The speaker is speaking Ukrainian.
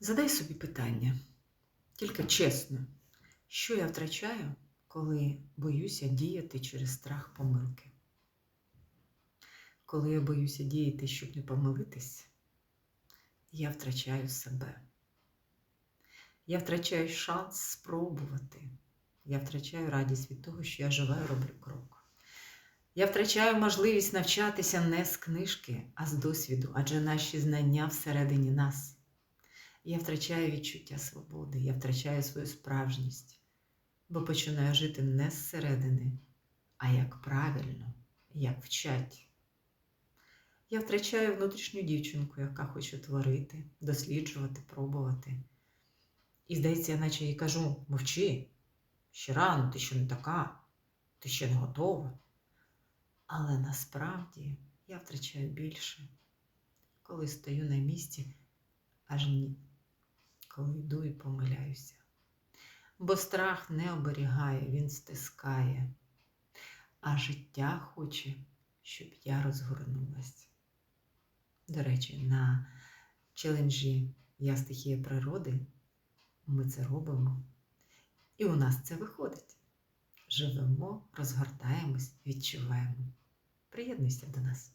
Задай собі питання, тільки чесно, що я втрачаю, коли боюся діяти через страх помилки? Коли я боюся діяти, щоб не помилитись, я втрачаю себе. Я втрачаю шанс спробувати. Я втрачаю радість від того, що я жива і роблю крок. Я втрачаю можливість навчатися не з книжки, а з досвіду, адже наші знання всередині нас. Я втрачаю відчуття свободи, я втрачаю свою справжність, бо починаю жити не зсередини, а як правильно, як вчать. Я втрачаю внутрішню дівчинку, яка хоче творити, досліджувати, пробувати. І здається, я наче їй кажу: мовчи, ще рано, ти ще не така, ти ще не готова. Але насправді я втрачаю більше, коли стою на місці, аж ні, коли йду і помиляюся. Бо страх не оберігає, він стискає, а життя хоче, щоб я розгорнулась. До речі, на челенджі Я стихія природи ми це робимо. І у нас це виходить. Живемо, розгортаємось, відчуваємо. Приєднуйся до нас.